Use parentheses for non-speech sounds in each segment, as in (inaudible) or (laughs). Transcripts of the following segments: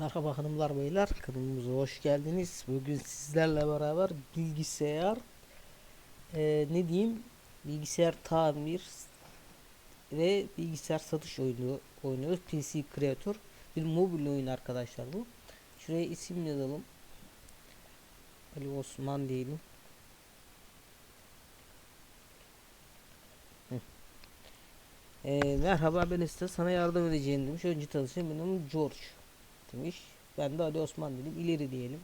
Merhaba hanımlar beyler kanalımıza hoş geldiniz. Bugün sizlerle beraber bilgisayar eee, ne diyeyim bilgisayar tamir ve bilgisayar satış oyunu oynuyoruz. PC Creator bir mobil oyun arkadaşlar bu. Şuraya isim yazalım. Ali Osman diyelim. Eee, merhaba ben size sana yardım edeceğim demiş. Önce tanışayım benim George demiş. Ben de Ali Osman dedim. İleri diyelim.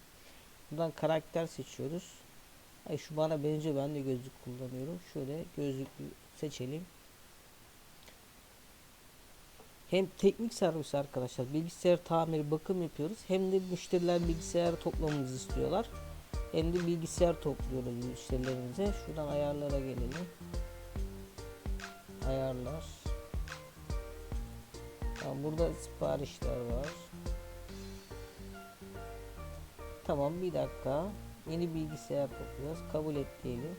Buradan karakter seçiyoruz. Ay şu bana benziyor. Ben de gözlük kullanıyorum. Şöyle gözlük seçelim. Hem teknik servis arkadaşlar. Bilgisayar tamir bakım yapıyoruz. Hem de müşteriler bilgisayar toplamamızı istiyorlar. Hem de bilgisayar topluyoruz müşterilerimize. Şuradan ayarlara gelelim. Ayarlar. Burada siparişler var. Tamam bir dakika. Yeni bilgisayar topluyoruz. Kabul et diyelim.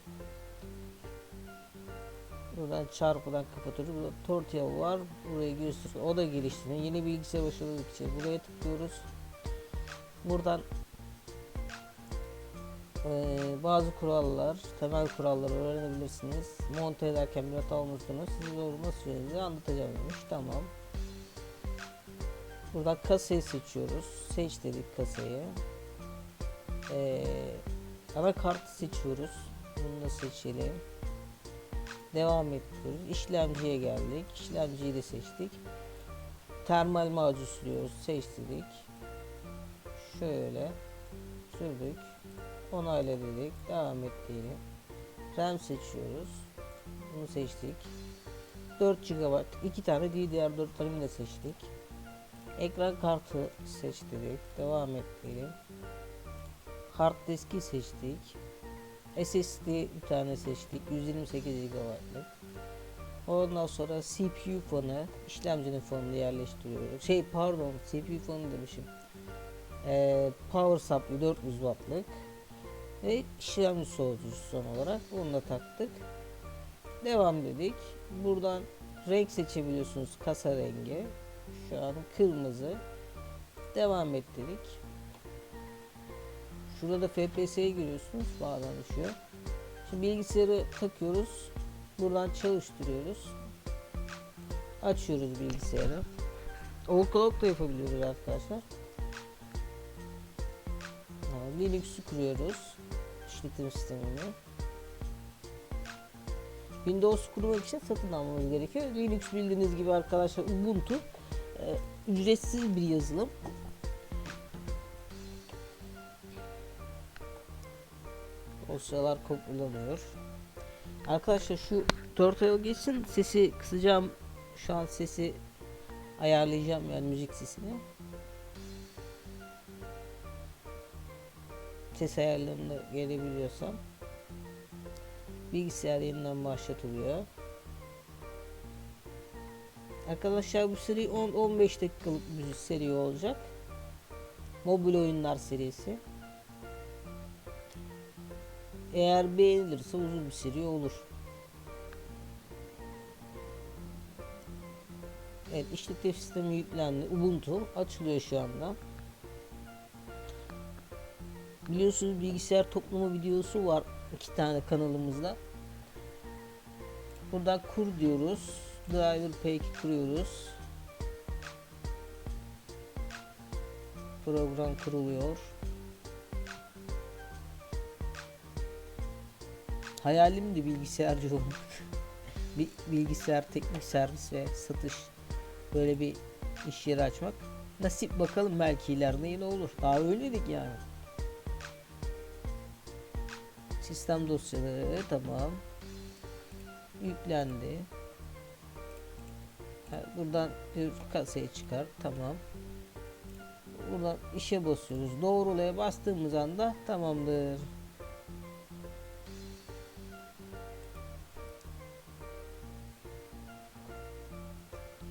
Buradan çarpıdan kapatıyoruz. Burada tortilla var. Buraya gösteriyor. O da geliştiriyor. Yeni bilgisayar başlamak için buraya tıklıyoruz. Buradan eee, bazı kurallar, temel kuralları öğrenebilirsiniz. Monte ederken bir hata olmasını size doğru nasıl yönetici anlatacağım demiş. Tamam. Buradan kasayı seçiyoruz. Seç dedik kasayı. Ee, anakartı seçiyoruz. Bunu da seçelim. Devam ediyoruz. İşlemciye geldik. İşlemciyi de seçtik. Termal macun sürüyoruz. Seçtik. Şöyle sürdük. Onayla dedik. Devam et diyelim. RAM seçiyoruz. Bunu seçtik. 4 GB, 2 tane DDR4 RAM'i de seçtik. Ekran kartı seç dedik. Devam et diyelim. Hard diski seçtik. SSD bir tane seçtik. 128 GB'lık. Ondan sonra CPU fanı, işlemcinin fanını yerleştiriyoruz. Şey pardon, CPU fanı demişim. Ee, power supply 400 wattlık. Ve işlemci soğutucu son olarak. Bunu da taktık. Devam dedik. Buradan renk seçebiliyorsunuz. Kasa rengi. Şu an kırmızı. Devam et dedik. Şurada da FPS'yi görüyorsunuz. Bağlanışıyor. Şimdi bilgisayarı takıyoruz. Buradan çalıştırıyoruz. Açıyoruz bilgisayarı. Overclock da yapabiliyoruz arkadaşlar. Ha, Linux'u kuruyoruz. İşletim sistemini. Windows kurmak için satın almamız gerekiyor. Linux bildiğiniz gibi arkadaşlar Ubuntu e, ücretsiz bir yazılım. Dosyalar kopyalanıyor. Arkadaşlar şu tutorial geçsin sesi kısacağım. Şu an sesi ayarlayacağım yani müzik sesini. Ses ayarlarında gelebiliyorsam. Bilgisayar yeniden başlatılıyor. Arkadaşlar bu seri 10-15 dakikalık bir seri olacak. Mobil oyunlar serisi. Eğer beğenilirse uzun bir seri olur. Evet işletim sistemi yüklendi. Ubuntu açılıyor şu anda. Biliyorsunuz bilgisayar toplumu videosu var iki tane kanalımızda. Buradan kur diyoruz. Driver P2 kuruyoruz. Program kuruluyor. Hayalim de bilgisayarcı olmak. bir bilgisayar teknik servis ve satış böyle bir iş yeri açmak. Nasip bakalım belki ileride yine olur. Daha öyleydik yani. Sistem dosyaları tamam. Yüklendi. Ha, Buradan bir kasayı çıkar. Tamam. Buradan işe basıyoruz. Doğrulaya bastığımız anda tamamdır.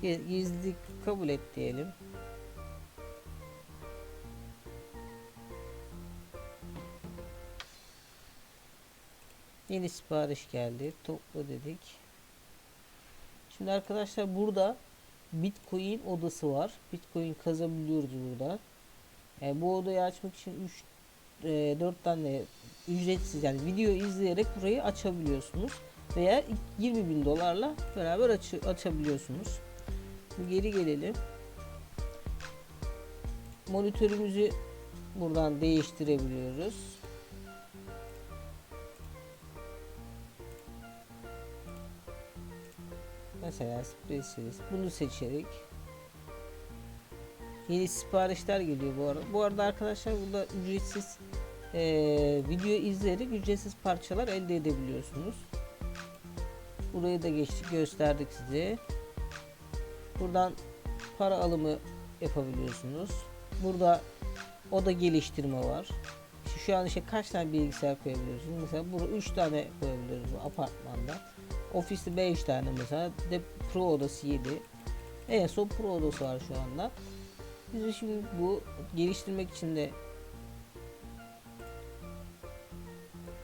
Gi- Gizlilik kabul et diyelim. Yeni sipariş geldi. Topla dedik. Şimdi arkadaşlar burada Bitcoin odası var. Bitcoin kazabiliyoruz burada. E, bu odayı açmak için 3 4 tane ücretsiz yani video izleyerek burayı açabiliyorsunuz veya 20 bin dolarla beraber aç açabiliyorsunuz. Geri gelelim. Monitörümüzü buradan değiştirebiliyoruz. Mesela Spaces bunu seçerek yeni siparişler geliyor bu arada. Bu arada arkadaşlar burada ücretsiz eee, video izleyerek ücretsiz parçalar elde edebiliyorsunuz. Burayı da geçtik gösterdik size. Buradan para alımı yapabiliyorsunuz. Burada oda geliştirme var. İşte şu an işte kaç tane bilgisayar koyabiliyorsunuz? Mesela burada 3 tane koyabiliyoruz bu apartmanda. Ofiste 5 tane mesela. De Pro odası 7. En son Pro odası var şu anda. Biz şimdi bu geliştirmek için de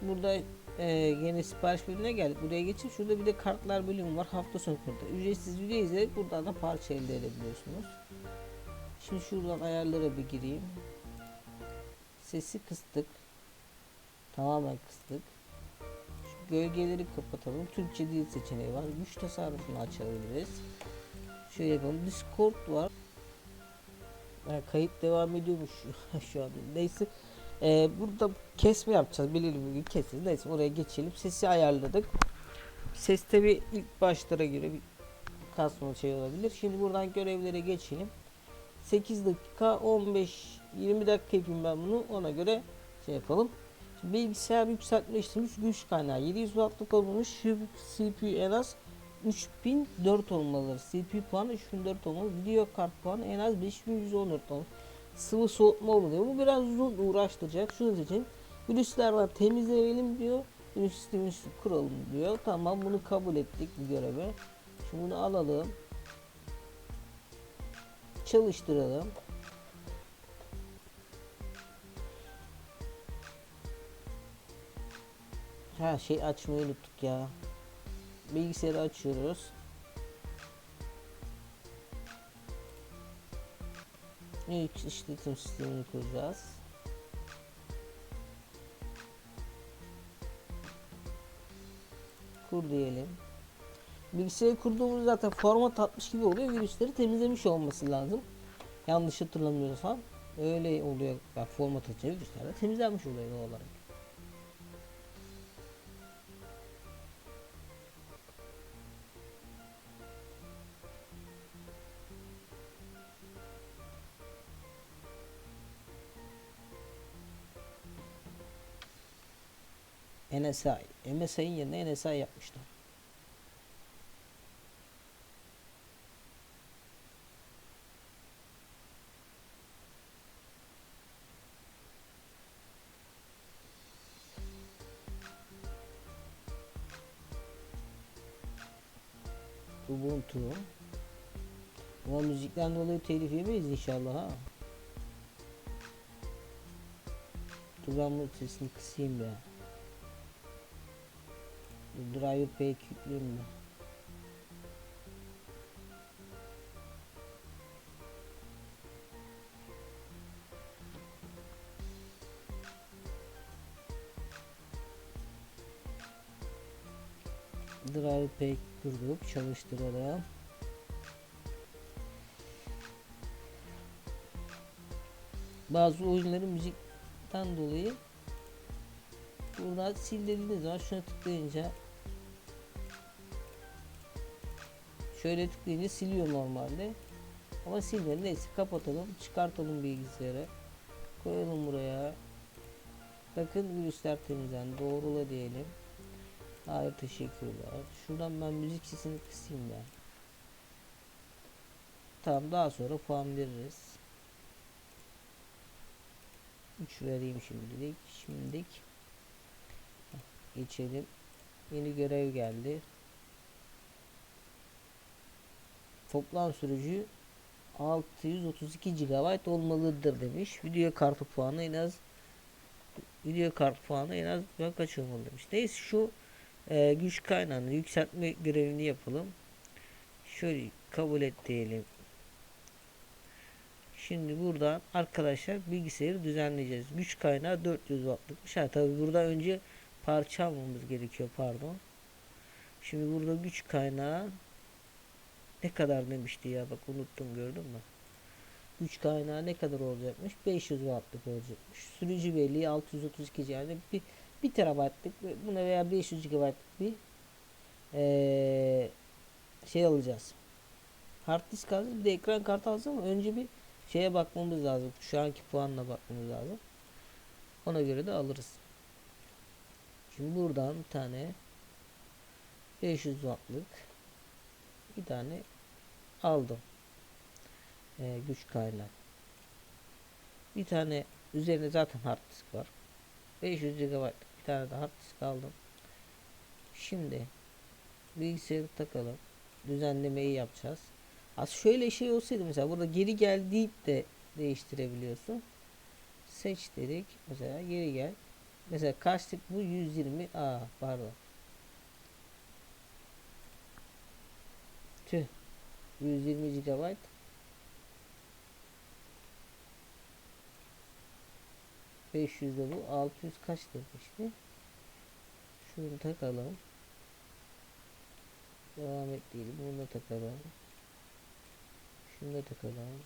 burada e, yine sipariş bölümüne geldik. Buraya geçip şurada bir de kartlar bölümü var. Hafta sonu kartı. Ücretsiz video izleyerek buradan da parça elde edebiliyorsunuz. Şimdi şuradan ayarlara bir gireyim. Sesi kıstık. Tamamen kıstık. Şu gölgeleri kapatalım. Türkçe dil seçeneği var. Güç tasarrufunu açabiliriz. Şöyle yapalım. Discord var. Ha, kayıt devam ediyormuş (laughs) şu an. Neyse. Ee, burada kesme yapacağız. Belirli bir gün. Neyse oraya geçelim. Sesi ayarladık. Ses tabi ilk başlara göre bir kasma şey olabilir. Şimdi buradan görevlere geçelim. 8 dakika 15 20 dakika yapayım ben bunu ona göre şey yapalım. Şimdi bilgisayar yükseltme işlemi güç kaynağı 700 wattlık olmamış CPU en az 3004 olmalı. CPU puanı 3004 olmalı. Video kart puanı en az 5114 olmalı. Sıvı soğutma oluyor. Bu biraz uzun uğraştıracak. Şunu seçin. Virüslerden temizleyelim diyor. Virüs sistemini kuralım diyor. Tamam bunu kabul ettik bu göreve. Şimdi bunu alalım. Çalıştıralım. Ha şey açmayı unuttuk ya. Bilgisayarı açıyoruz. İlk işletim sistemini kuracağız. Kur diyelim. Bilgisayarı kurduğumuz zaten format atmış gibi oluyor. Virüsleri temizlemiş olması lazım. Yanlış hatırlamıyorsam öyle oluyor. Yani format atınca virüsler de temizlenmiş oluyor olarak. NSI. MSI'nin yerine NSI yapmışlar. Ubuntu. Ama müzikten dolayı telif yemeyiz inşallah ha. Ben bu sesini kısayım be. Bu driver pek yükleyeyim mi? Driver pek kurduk çalıştıralım. Bazı oyunların müzikten dolayı buradan sil dediğiniz zaman şuna tıklayınca şöyle tıklayınca siliyor normalde. Ama silmedi. Neyse kapatalım. Çıkartalım bilgisayarı. Koyalım buraya. Bakın virüsler temizlendi. Doğrula diyelim. Hayır teşekkürler. Şuradan ben müzik sesini kısayım ben. Tamam daha sonra puan veririz. 3 vereyim şimdilik. Şimdilik. Geçelim. Yeni görev geldi toplam sürücü 632 GB olmalıdır demiş. Video kartı puanı en az video kartı puanı en az kaç olmalı demiş. Neyse şu e, güç kaynağını yükseltme görevini yapalım. Şöyle kabul et diyelim. Şimdi buradan arkadaşlar bilgisayarı düzenleyeceğiz. Güç kaynağı 400 wattlıkmış. Ha tabi burada önce parça almamız gerekiyor pardon. Şimdi burada güç kaynağı ne kadar demişti ya bak unuttum gördün mü? Güç kaynağı ne kadar olacakmış? 500 wattlık olacakmış. Sürücü belleği 632 yani bir, bir terabaytlık buna veya 500 GB'lık bir eee, şey alacağız. Hard disk alacağız bir de ekran kartı alacağız ama önce bir şeye bakmamız lazım. Şu anki puanla bakmamız lazım. Ona göre de alırız. Şimdi buradan bir tane 500 wattlık bir tane aldım. Ee, güç kaynağı. Bir tane üzerine zaten hard disk var. 500 GB bir tane de hard disk aldım. Şimdi bilgisayarı takalım. Düzenlemeyi yapacağız. Az şöyle şey olsaydı mesela burada geri gel deyip de değiştirebiliyorsun. Seç dedik. Mesela geri gel. Mesela kaçlık bu 120 a pardon. Tüh. 120 GB. de bu 600 kaç demişti? Şunu takalım. Devam et diyelim. Bunu da takalım. Şunu da takalım.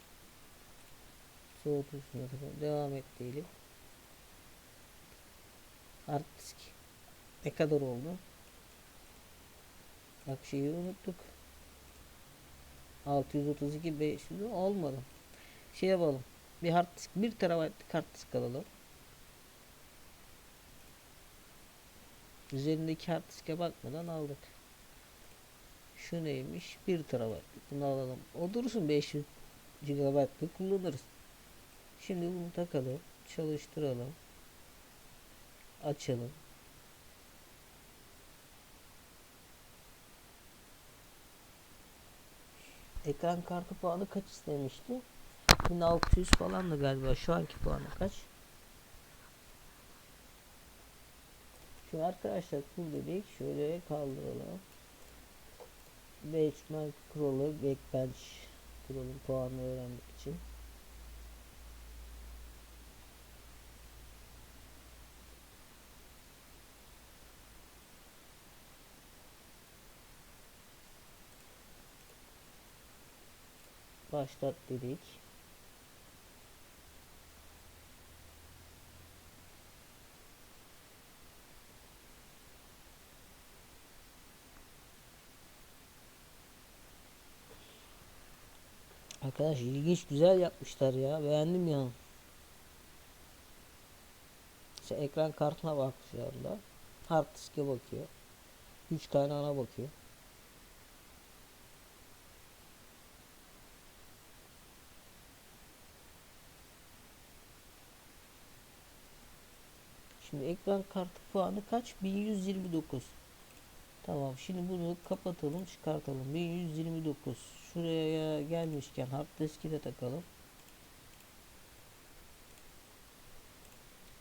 Soğutusunu da takalım. Devam et diyelim. Hard disk. Ne kadar oldu? Bak şeyi unuttuk. 632 500 olmadı. Şey yapalım. Bir hard disk 1 terabaytlık hard disk alalım. Üzerindeki hard diske bakmadan aldık. Şu neymiş? 1 terabaytlık. Bunu alalım. O dursun 500 GB'lık kullanırız. Şimdi bunu takalım. Çalıştıralım. Açalım. Ekran kartı puanı kaç istemişti? 1600 falan da galiba. Şu anki puanı kaç? Şu arkadaşlar kur dedik. Şöyle kaldıralım. Benchmark kurulu, Backbench kurulun puanını öğrenmek için. Başlat dedik. Arkadaş ilginç güzel yapmışlar ya. Beğendim ya. İşte ekran kartına bak şu anda. Hard diske bakıyor. Güç kaynağına bakıyor. Şimdi ekran kartı puanı kaç? 1129. Tamam şimdi bunu kapatalım çıkartalım. 1129. Şuraya gelmişken hard diski de takalım.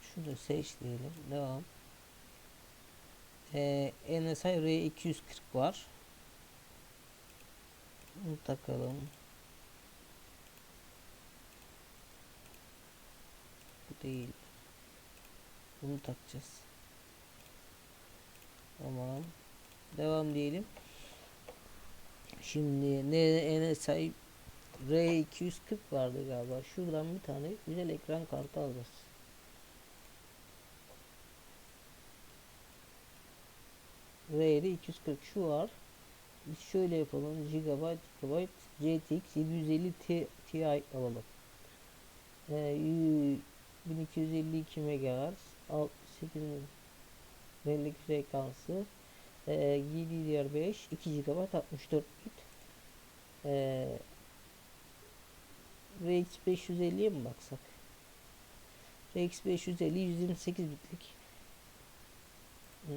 Şunu seç diyelim. Devam. Ee, NSI R240 var. Bunu takalım. Bu değil. Bunu takacağız. Tamam. Devam diyelim. Şimdi ne NSI R240 vardı galiba. Şuradan bir tane güzel ekran kartı alacağız. R240 şu var. Biz şöyle yapalım. Gigabyte Gigabyte GTX 750 Ti, Ti alalım. Ee, 1252 MHz 8 bellik frekansı. E, GDDR5 2 GB 64 bit. E, RX 550'ye mi baksak? RX 550 128 bitlik. Hmm.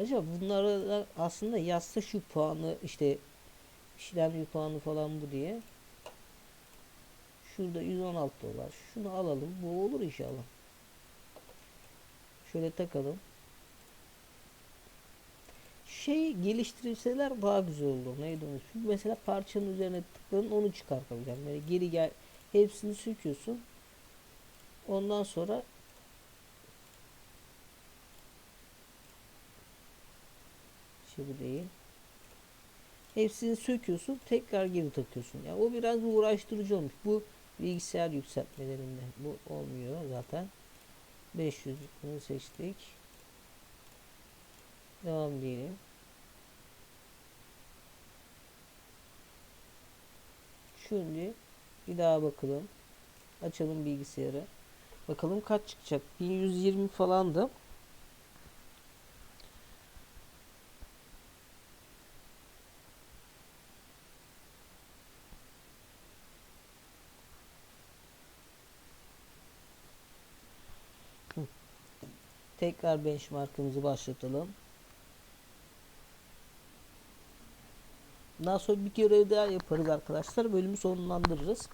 Acaba bunları da aslında yazsa şu puanı işte işlemci puanı falan bu diye Şurada 116 dolar. Şunu alalım. Bu olur inşallah. Şöyle takalım. şey geliştirirseler daha güzel olur. Neydi onu? Çünkü mesela parçanın üzerine tıkladın onu çıkartabileceksin. Böyle geri gel hepsini söküyorsun. Ondan sonra şey bu değil. Hepsini söküyorsun, tekrar geri takıyorsun. Ya o biraz uğraştırıcı olmuş. Bu bilgisayar yükseltmelerinde bu olmuyor zaten. 500 bunu seçtik. Devam diyelim. Şimdi bir daha bakalım. Açalım bilgisayarı. Bakalım kaç çıkacak. 1120 falandı. Tekrar benchmark'ımızı başlatalım. Daha sonra bir görev daha yaparız arkadaşlar. Bölümü sonlandırırız.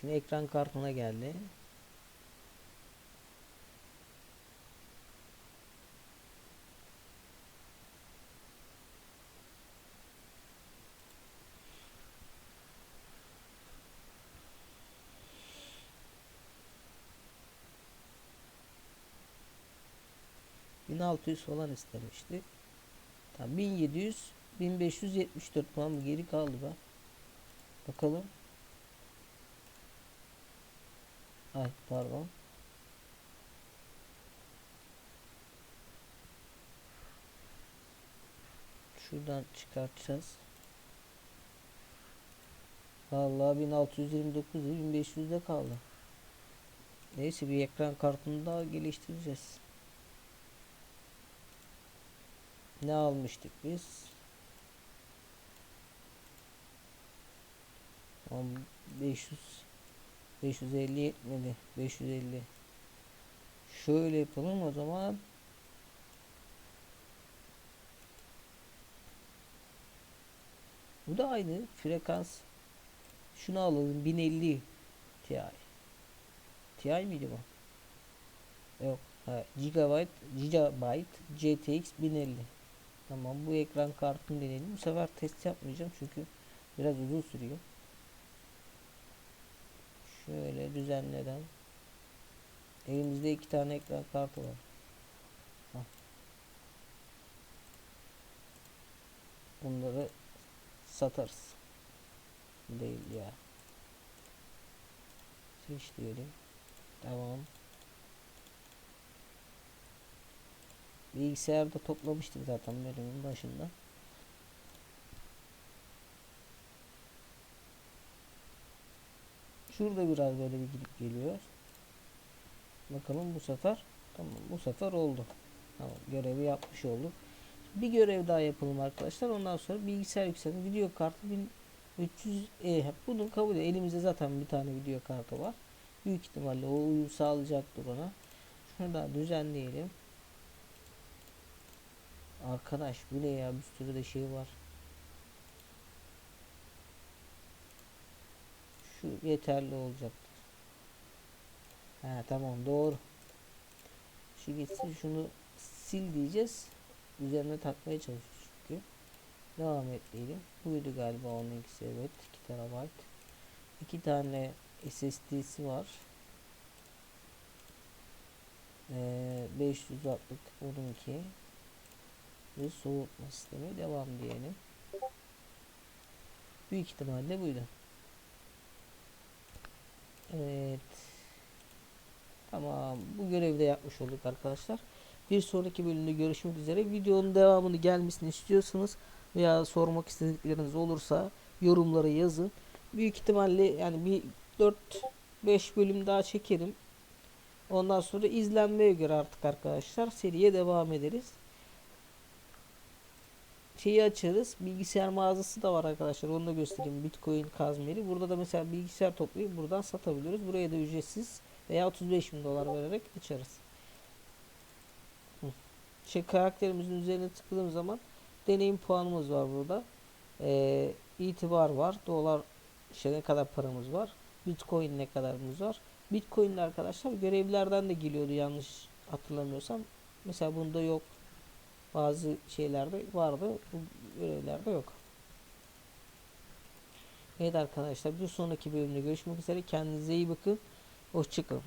Şimdi ekran kartına geldi. ...1600 falan istemişti. Tamam 1700 1574 puan geri kaldı be. Bakalım. Ay pardon. Şuradan çıkartacağız. Vallahi 1629 1500'de kaldı. Neyse bir ekran kartını daha geliştireceğiz. Ne almıştık biz? 500 550 yetmedi. 550. Şöyle yapalım o zaman. Bu da aynı frekans. Şunu alalım 1050 Ti. Ti miydi bu? Yok. Ha, gigabyte, gigabyte GTX 1050. Tamam bu ekran kartını deneyelim. Bu sefer test yapmayacağım çünkü biraz uzun sürüyor. Şöyle düzenleden. Elimizde iki tane ekran kartı var. Bunları satarız. Değil ya. Seç diyelim. Tamam. Bilgisayarda toplamıştık zaten bölümün başında. Şurada biraz böyle bir gidip geliyor. Bakalım bu sefer. Tamam bu sefer oldu. Tamam görevi yapmış olduk. Bir görev daha yapalım arkadaşlar. Ondan sonra bilgisayar yükseltme video kartı 1300 e, bunu kabul edelim. Elimizde zaten bir tane video kartı var. Büyük ihtimalle o uyum sağlayacaktır ona. Şunu da düzenleyelim. Arkadaş bu ne ya bir sürü de şey var. Şu yeterli olacaktır. Ha tamam doğru. Şu gitsin şunu sil diyeceğiz. Üzerine takmaya çalışıyoruz çünkü. Devam et diyelim. Buydu galiba onun ikisi evet. 2 terabayt. 2 tane SSD'si var. Ee, 500 wattlık onunki ve soğutma sistemi devam diyelim. Büyük ihtimalle buydu. Evet. Tamam. Bu görevi de yapmış olduk arkadaşlar. Bir sonraki bölümde görüşmek üzere. Videonun devamını gelmesini istiyorsanız veya sormak istedikleriniz olursa yorumlara yazın. Büyük ihtimalle yani bir 4-5 bölüm daha çekerim. Ondan sonra izlenmeye göre artık arkadaşlar seriye devam ederiz. Şeyi açarız. Bilgisayar mağazası da var arkadaşlar. Onu da göstereyim. Bitcoin kazmeri. Burada da mesela bilgisayar toplayıp buradan satabiliyoruz. Buraya da ücretsiz veya 35 bin dolar vererek açarız. Şey karakterimizin üzerine tıkladığım zaman deneyim puanımız var burada. Ee, itibar var. Dolar işte ne kadar paramız var. Bitcoin ne kadarımız var. Bitcoin arkadaşlar görevlerden de geliyordu yanlış hatırlamıyorsam. Mesela bunda yok. Bazı şeylerde vardı. Bu görevlerde yok. Evet arkadaşlar bir sonraki bölümde görüşmek üzere. Kendinize iyi bakın. Hoşçakalın.